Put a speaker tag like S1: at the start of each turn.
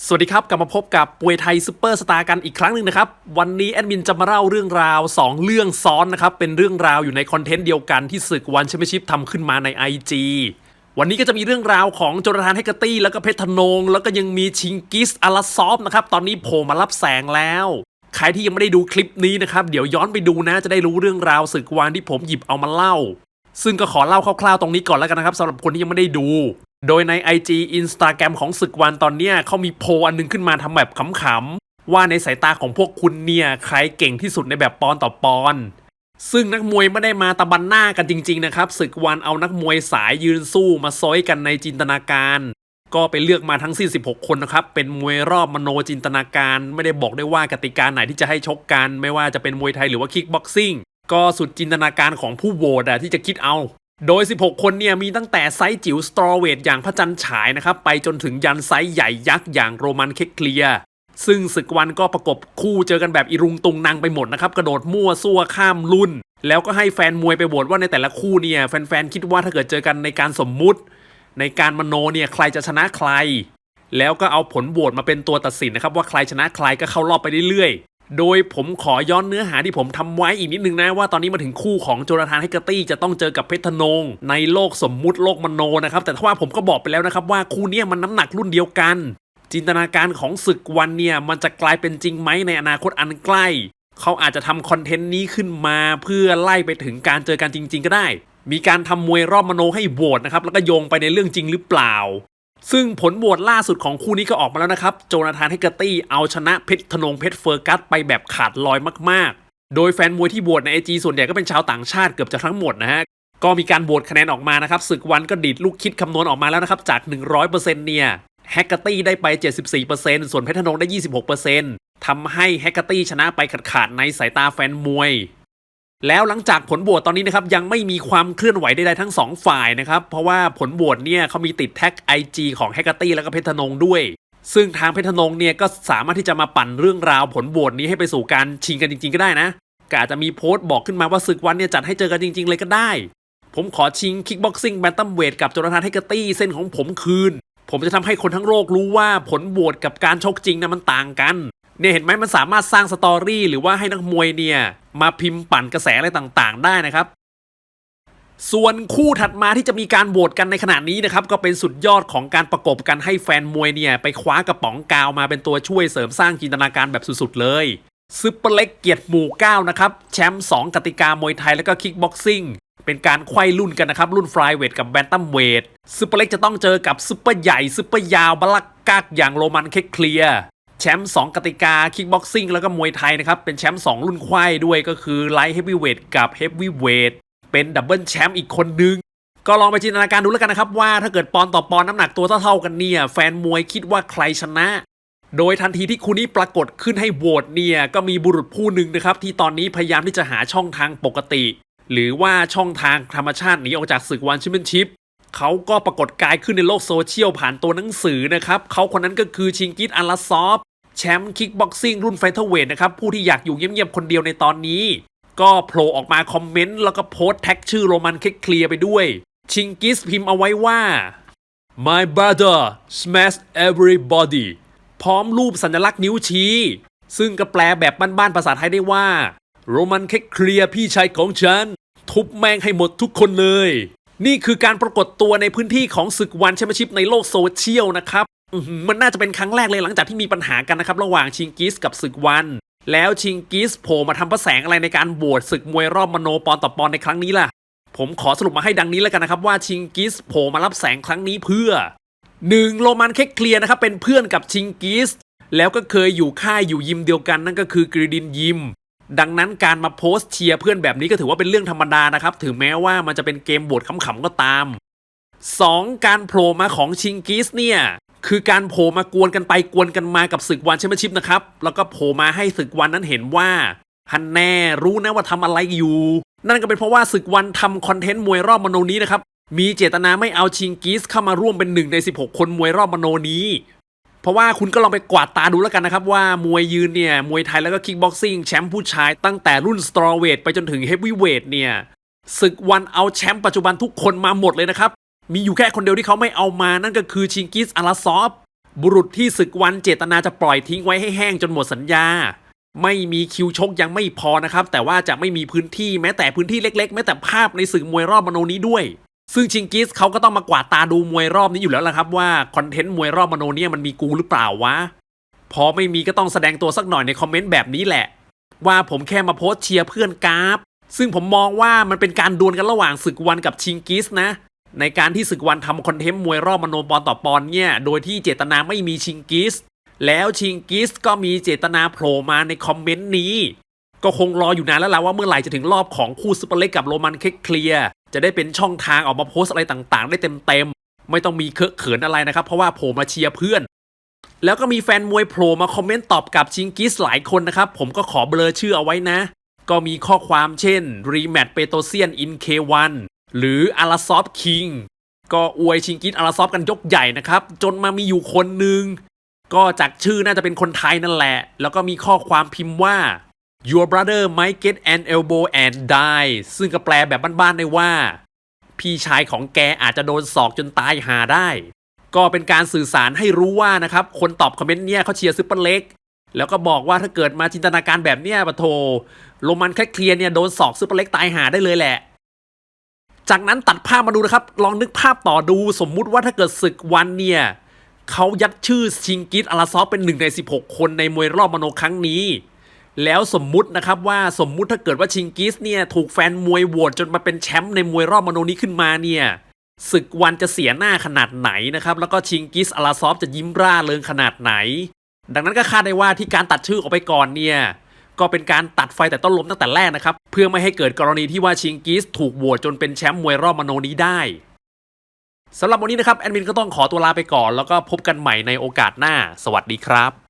S1: สวัสดีครับ กลับมาพบกับปวยไทยซูเปอร์สตาร์กันอีกครั้งหนึ่งนะครับ วันนี้แอดมินจะมาเล่าเรื่องราว 2 เรื่องซ้อนนะครับ เป็นเรื่องราวอยู่ในคอนเทนต์เดียวกันที่ศึกวันแชมเปี้ยนชิพทำขึ้นมาใน IG วันนี้ก็จะมีเรื่องราวของโจนาธานเฮกเกตี้ แล้วก็เพชรธนง แล้วก็ยังมีชิงกิสอาราซอฟนะครับ ตอนนี้โผล่มารับแสงแล้ว ใครที่ยังไม่ได้ดูคลิปนี้นะครับ เดี๋ยวย้อนไปดูนะ จะได้รู้เรื่องราวศึกวันที่ผมหยิบเอามาเล่า ซึ่งก็ขอเล่าคร่าวๆตรงนี้ก่อนแล้วกันนะครับสำหรับคนที่ยังไม่ได้ดู โดยใน IG Instagram ของศึกวันตอนเนี้ยเขามีโพลอันหนึงขึ้นมาทำแบบขำๆ ว่าในสายตาของพวกคุณเนี่ย ใครเก่งที่สุดในแบบปอนต่อปอนซึ่งนักมวยไม่ได้มาตะบันหน้ากันจริง ๆ นะครับศึกวันเอานักมวยสายยืนสู้มาซอยกันในจินตนาการ ก็ไปเลือกมาทั้งสิ้น16 คนนะครับ เป็นมวยรอบมโนจินตนาการ ไม่ได้บอกได้ว่ากติกาไหนที่จะให้ชกกัน ไม่ว่าจะเป็นมวยไทยหรือว่าคิกบ็อกซิ่งก็สุดจินตนาการของผู้โหวตอะที่จะคิดเอา โดย 16 คนเนี่ยมีตั้งแต่ไซส์จิ๋วสตรอเวทอย่างพระจันทร์ฉายนะครับ ไปจนถึงยันไซส์ใหญ่ยักษ์อย่างโรมันเคคเคลีย ซึ่งศึกวันก็ประกบคู่เจอกันแบบอีรุงตุงนางไปหมดนะครับ กระโดดมั่วซั่วข้ามรุ่น แล้วก็ให้แฟนมวยไปโหวตว่าในแต่ละคู่เนี่ยแฟนๆคิดว่าถ้าเกิดเจอกันในการสมมุติ ในการมโนเนี่ยใครจะชนะใคร แล้วก็เอาผลโหวตมาเป็นตัวตัดสินนะครับว่าใครชนะใครก็เข้ารอบไปเรื่อย โดยผมขอย้อนเนื้อหาที่ผมทำไว้อีกนิดนึงนะว่าตอนนี้มาถึงคู่ของโจนาธานเฮกเกอร์ตี้จะต้องเจอกับเพชรธนง ในโลกสมมุติโลกมโนนะครับแต่ถ้าว่าผมก็บอกไปแล้วนะครับว่าคู่นี้มันน้ำหนักรุ่นเดียวกัน จินตนาการของศึกวันเนี่ยมันจะกลายเป็นจริงไหมในอนาคตอันใกล้ เขาอาจจะทำคอนเทนต์นี้ขึ้นมาเพื่อไล่ไปถึงการเจอกันจริง ๆ ก็ได้ มีการทำมวยรอบมโนให้โหวตนะครับแล้วก็โยงไปในเรื่องจริงหรือเปล่า ซึ่งผลโหวตล่าสุดของคู่นี้ก็ออกมาแล้วนะครับ โจนาธานเฮกเกอร์ตี้ เอาชนะเพชรธนงเพชรเฟอร์กัสไปแบบขาดลอยมากๆ โดยแฟนมวยที่โหวตในไอจีส่วนใหญ่ก็เป็นชาวต่างชาติเกือบจะทั้งหมดนะฮะ ก็มีการโหวตคะแนนออกมานะครับศึกวันก็ดีดลูกคิดคำนวณออกมาแล้วนะครับจาก 100%เนี่ยแฮกเกอร์ตี้ได้ไป 74%ส่วนเพชรธนงได้ 26%ทำให้แฮกเกอร์ตี้ชนะไปขาดๆในสายตาแฟนมวย แล้วหลังจากผลโหวตตอนนี้นะครับยังไม่มีความเคลื่อนไหวใดๆทั้ง 2 ฝ่ายนะครับ เพราะว่าผลโหวตเนี่ยเขามีติดแท็ก IG ของแฮกเกอร์ตี้แล้วก็เพชรธนงด้วย ซึ่งทางเพชรธนงเนี่ยก็สามารถที่จะมาปั่นเรื่องราวผลโหวตนี้ให้ไปสู่การชิงกันจริง ๆ ก็ได้นะก็อาจจะมีโพสต์บอกขึ้นมาว่าศึกวันเนี่ยจัดให้เจอกันจริง ๆ เลยก็ได้ ผมขอชิงคิกบ็อกซิ่งแบนตัมเวทกับโจนาธานเฮกเกอร์ตี้เส้นของผมคืน ผมจะทำให้คนทั้งโลกรู้ว่าผลโหวตกับการชกจริงนะมันต่างกัน เนี่ยเห็นไหมมันสามารถสร้างสตอรี่หรือว่าให้นักมวยเนี่ย มาพิมพ์ปั่นกระแสอะไรต่างๆ ได้นะครับ ส่วนคู่ถัดมาที่จะมีการโหวตกันในขณะนี้นะครับ ก็เป็นสุดยอดของการประกบกันให้แฟนมวยเนี่ย ไปคว้ากระป๋องกาวมาเป็นตัวช่วยเสริมสร้างจินตนาการแบบสุดๆเลยซุปเปอร์เล็กเกียรติหมู่ 9 นะครับ แชมป์2กติกามวยไทยแล้วก็คิกบ็อกซิ่งเป็นการไขว้รุ่นกันนะครับ รุ่นฟลายเวทกับแบนตัมเวทซุปเปอร์เล็กจะต้องเจอกับซุปเปอร์ใหญ่ซุปเปอร์ยาวบลักกักอย่างโรมันเคคเคลีย แชมป์2กติกาคิกบ็อกซิ่งแล้วก็มวยไทยนะครับ เป็นแชมป์2รุ่นควายด้วยก็คือไลท์เฮฟวีเวทกับเฮฟวีเวทเป็นดับเบิลแชมป์อีกคนนึง ก็ลองไปจินตนาการดูแล้วกันนะครับ ว่าถ้าเกิดปอนต่อปอนน้ำหนักตัวเท่าๆกันเนี่ย แฟนมวยคิดว่าใครชนะ โดยทันทีที่คู่นี้ปรากฏขึ้นให้โหวตเนี่ย ก็มีบุรุษผู้หนึ่งนะครับ ที่ตอนนี้พยายามที่จะหาช่องทางปกติ หรือว่าช่องทางธรรมชาติหนีออกจากศึกวันแชมเปี้ยนชิพเขาก็ปรากฏกายขึ้นในโลกโซเชียลผ่านตัวหนังสือนะครับเขาคนนั้นก็คือชิงกิสอาราซอฟ แชมป์คิกบ็อกซิ่งรุ่นไฟเทอร์เวทนะครับ ผู้ที่อยากอยู่เงียบๆคนเดียวในตอนนี้ ก็โผล่ออกมาคอมเมนต์แล้วก็โพสต์แท็กชื่อโรมันเคคเคลียร์ไปด้วย ชิงกิสพิมพ์เอาไว้ว่า My brother smash everybody พร้อมรูปสัญลักษณ์นิ้วชี้ ซึ่งก็แปลแบบบ้านๆภาษาไทยได้ว่า โรมันเคคเคลียร์พี่ชายของฉัน ทุบแมงให้หมดทุกคนเลยนี่คือการปรากฏตัวในพื้นที่ของศึกวันแชมเปี้ยนชิพในโลกโซเชียลนะครับ มันน่าจะเป็นครั้งแรกเลยหลังจากที่มีปัญหากันนะครับ ระหว่างชิงกิสกับศึกวัน แล้วชิงกิสโผล่มาทำพระแสงอะไรในการโหวตศึกมวยรอบมโนปอนต่อปอนในครั้งนี้ล่ะ ผมขอสรุปมาให้ดังนี้แล้วกันนะครับว่าชิงกิสโผล่มารับแสงครั้งนี้เพื่อ 1. โรมันเคเคลียร์นะครับเป็นเพื่อนกับชิงกิสแล้วก็เคยอยู่ค่ายอยู่ยิมเดียวกันนั่นก็คือกรีดินยิม ดังนั้นการมาโพสต์เชียร์เพื่อนแบบนี้ก็ถือว่าเป็นเรื่องธรรมดานะครับ ถึงแม้ว่ามันจะเป็นเกมบทขำๆก็ตาม 2. การโผล่มาของชิงกิสเนี่ยคือการโผล่มากวนกันไปกวนกันมากับศึกวันแชมเปี้ยนชิพนะครับ แล้วก็โผล่มาให้ศึกวันนั้นเห็นว่าฮันแน่รู้นะว่าทำอะไรอยู่ นั่นก็เป็นเพราะว่าศึกวันทำคอนเทนต์มวยรอบมโนนี้นะครับ มีเจตนาไม่เอาชิงกิสเข้ามาร่วมเป็นหนึ่งใน 16 คนมวยรอบมโนนี้ เพราะว่าคุณก็ลองไปกวาดตาดูแล้วกันนะครับ ว่ามวยยืนเนี่ย มวยไทยแล้วก็คิกบ็อกซิ่งแชมป์ผู้ชายตั้งแต่รุ่นสตรอเวทไปจนถึงเฮฟวีเวทเนี่ยศึกวันเอาแชมป์ปัจจุบันทุกคนมาหมดเลยนะครับ มีอยู่แค่คนเดียวที่เขาไม่เอามานั่นก็คือชิงกิสอาราซอฟ บุรุษที่ศึกวันเจตนาจะปล่อยทิ้งไว้ให้แห้งจนหมดสัญญา ไม่มีคิวชกยังไม่พอนะครับ แต่ว่าจะไม่มีพื้นที่แม้แต่พื้นที่เล็กๆ แม้แต่ภาพในศึกมวยรอบมโนนี้ด้วย ซึ่งชิงกิสเขาก็ต้องมากวาดตาดูมวยรอบนี้อยู่แล้วละครับว่าคอนเทนต์มวยรอบมโนเนี่ยมันมีกูหรือเปล่าวะพอไม่มีก็ต้องแสดงตัวสักหน่อยในคอมเมนต์แบบนี้แหละ ว่าผมแค่มาโพสเชียร์เพื่อนกราฟซึ่งผมมองว่ามันเป็นการดวลกันระหว่างศึกวันกับชิงกิสนะ ในการที่ศึกวันทำคอนเทนต์มวยรอบมโนปอนต่อปอนเนี่ย โดยที่เจตนาไม่มีชิงกิส แล้วชิงกิสก็มีเจตนาโผล่มาในคอมเมนต์นี้ ก็คงรออยู่นานแล้วล่ะว่าเมื่อไหร่จะถึงรอบของคู่ซุปเปอร์เล็กกับโรมันเคคเคลียจะได้เป็นช่องทางออกมาโพสอะไรต่างๆ ได้เต็มๆ ไม่ต้องมีเคอะเขินอะไรนะครับ เพราะว่าโผล่มาเชียร์เพื่อน แล้วก็มีแฟนมวยโผล่มาคอมเมนต์ตอบกับชิงกิสหลายคนนะครับ ผมก็ขอเบลอชื่อเอาไว้นะ ก็มีข้อความเช่นรีแมตเปโตเซียนอินเควัน หรืออาราซอฟคิงก็อวยชิงกิสอาราซอฟกันยกใหญ่นะครับ จนมามีอยู่คนหนึ่งก็จากชื่อน่าจะเป็นคนไทยนั่นแหละ แล้วก็มีข้อความพิมพ์ว่า your brother might get an elbow and die ซึ่งก็แปลแบบบ้านๆได้ว่า พี่ชายของแกอาจจะโดนศอกจนตายหาได้ ก็เป็นการสื่อสารให้รู้ว่านะครับ คนตอบคอมเมนต์เนี่ยเขาเชียร์ซุปเปอร์เล็ก แล้วก็บอกว่าถ้าเกิดมาจินตนาการแบบเนี้ยปะโท โรมันแค่เคลียร์เนี่ยโดนศอกซุปเปอร์เล็กตายหาได้เลยแหละ จากนั้นตัดภาพมาดูนะครับ ลองนึกภาพต่อดูสมมุติว่าถ้าเกิดศึกวันเนี่ยเขายัดชื่อชิงกิสอาราซอฟเป็นหนึ่งใน 16 คนในมวยรอบมโนครั้งนี้ แล้วสมมุตินะครับว่าสมมุติถ้าเกิดว่าชิงกิสเนี่ยถูกแฟนมวยโหวตจนมาเป็นแชมป์ในมวยรอบมโนนี้ขึ้นมาเนี่ยศึกวันจะเสียหน้าขนาดไหนนะครับ แล้วก็ชิงกิสอาราซอฟจะยิ้มร่าเริงขนาดไหน ดังนั้นก็คาดได้ว่าที่การตัดชื่อออกไปก่อนเนี่ย ก็เป็นการตัดไฟแต่ต้นลมตั้งแต่แรกนะครับ เพื่อไม่ให้เกิดกรณีที่ว่าชิงกิสถูกโหวตจนเป็นแชมป์มวยรอบมโนนี้ได้สำหรับวันนี้นะครับแอดมินก็ต้องขอตัวลาไปก่อน แล้วก็พบกันใหม่ในโอกาสหน้า สวัสดีครับ